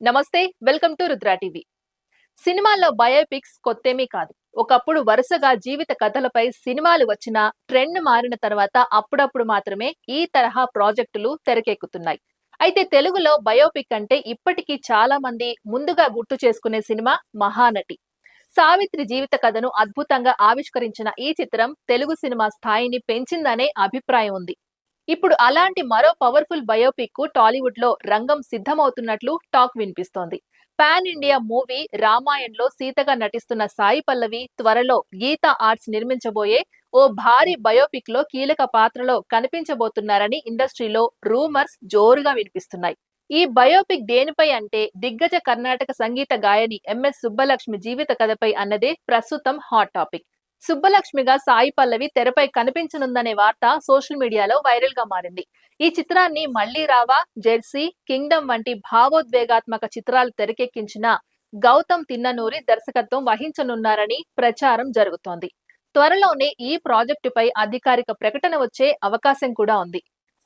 నమస్తే welcome to Rudra TV. సినిమాల్లో biopics కొత్తేమీ కాదు. ఒకప్పుడు వరుసగా జీవిత కథలపై సినిమాలు వచ్చిన ట్రెండ్ మారిన తర్వాత అప్పుడప్పుడు మాత్రమే ఈ తరహా ప్రాజెక్టులు తెరకెక్కుతున్నాయి. అయితే తెలుగులో బయోపిక్ అంటే ఇప్పటికీ చాలా మంది ముందుగా గుర్తు చేసుకునే సినిమా మహానటి. సావిత్రి జీవిత కథను అద్భుతంగా ఆవిష్కరించిన ఈ చిత్రం తెలుగు సినిమా స్థాయిని పెంచిందనే అభిప్రాయం ఉంది. ఇప్పుడు అలాంటి మరో పవర్ఫుల్ బయోపిక్కు టాలీవుడ్లో రంగం సిద్ధమవుతున్నట్లు టాక్ వినిపిస్తోంది. పాన్ ఇండియా మూవీ రామాయణ్లో సీతగా నటిస్తున్న సాయి పల్లవి త్వరలో గీతా ఆర్ట్స్ నిర్మించబోయే ఓ భారీ బయోపిక్లో కీలక పాత్రలో కనిపించబోతున్నారని ఇండస్ట్రీలో రూమర్స్ జోరుగా వినిపిస్తున్నాయి. ఈ బయోపిక్ దేనిపై అంటే దిగ్గజ కర్ణాటక సంగీత గాయని ఎంఎస్ సుబ్బలక్ష్మి జీవిత కథపై అన్నదే ప్రస్తుతం హాట్ టాపిక్. సుబ్బలక్ష్మిగా సాయి పల్లవి తెరపై కనిపించనుందనే వార్త సోషల్ మీడియాలో వైరల్గా మారింది. ఈ చిత్రాన్ని మళ్ళీ రావా జెర్సీ కింగ్డమ్ వంటి భావోద్వేగాత్మక చిత్రాలు తెరకెక్కించిన గౌతమ్ తిన్ననూరి దర్శకత్వం వహించనున్నారని ప్రచారం జరుగుతోంది. త్వరలోనే ఈ ప్రాజెక్టుపై అధికారిక ప్రకటన వచ్చే అవకాశం కూడా ఉంది.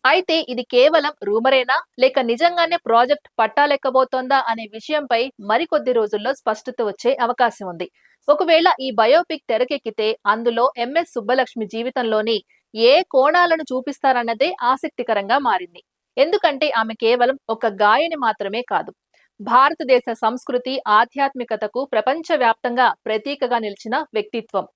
అయితే ఇది కేవలం రూమరేనా? లేక నిజంగానే ప్రాజెక్ట్ పట్టాలెక్కబోతోందా అనే విషయంపై మరికొద్ది రోజుల్లో స్పష్టత వచ్చే అవకాశం ఉంది. ఒకవేళ ఈ బయోపిక్ తెరకెక్కితే అందులో ఎంఎస్ సుబ్బలక్ష్మి జీవితంలోని ఏ కోణాలను చూపిస్తారన్నదే ఆసక్తికరంగా మారింది. ఎందుకంటే ఆమె కేవలం ఒక గాయని మాత్రమే కాదు. భారతదేశ సంస్కృతి ఆధ్యాత్మికతకు ప్రపంచవ్యాప్తంగా ప్రతీకగా నిలిచిన వ్యక్తిత్వం.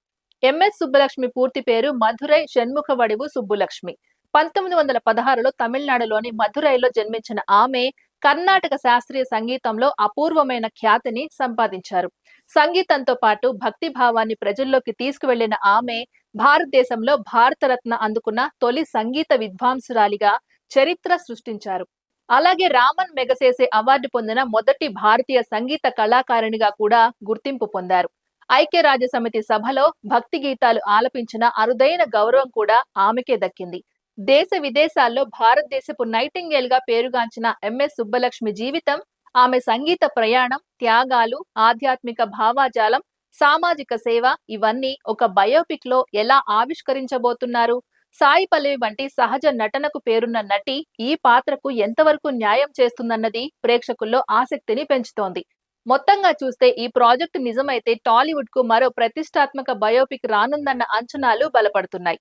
ఎంఎస్ సుబ్బలక్ష్మి పూర్తి పేరు మధురై షణ్ముఖ వడివు సుబ్బులక్ష్మి. పంతొమ్మిది వందల పదహారులో తమిళనాడులోని మధురైలో జన్మించిన ఆమె కర్ణాటక శాస్త్రీయ సంగీతంలో అపూర్వమైన ఖ్యాతిని సంపాదించారు. సంగీతంతో పాటు భక్తి భావాన్ని ప్రజల్లోకి తీసుకువెళ్ళిన ఆమె భారతదేశంలో భారతరత్న అందుకున్న తొలి సంగీత విద్వాంసురాలిగా చరిత్ర సృష్టించారు. అలాగే రామన్ మెగసేసే అవార్డు పొందిన మొదటి భారతీయ సంగీత కళాకారిణిగా కూడా గుర్తింపు పొందారు. ఐక్యరాజ్య సమితి సభలో భక్తి గీతాలు ఆలపించిన అరుదైన గౌరవం కూడా ఆమెకే దక్కింది. దేశ విదేశాల్లో భారతదేశపు నైటింగేల్గా పేరుగాంచిన ఎంఎస్ సుబ్బలక్ష్మి జీవితం ఆమె సంగీత ప్రయాణం త్యాగాలు ఆధ్యాత్మిక భావాజాలం సామాజిక సేవ ఇవన్నీ ఒక బయోపిక్లో ఎలా ఆవిష్కరించబోతున్నారు? సాయి పల్లవి వంటి సహజ నటనకు పేరున్న నటి ఈ పాత్రకు ఎంతవరకు న్యాయం చేస్తుందన్నది ప్రేక్షకుల్లో ఆసక్తిని పెంచుతోంది. మొత్తంగా చూస్తే ఈ ప్రాజెక్టు నిజమైతే టాలీవుడ్కు మరో ప్రతిష్టాత్మక బయోపిక్ రానుందన్న అంచనాలు బలపడుతున్నాయి.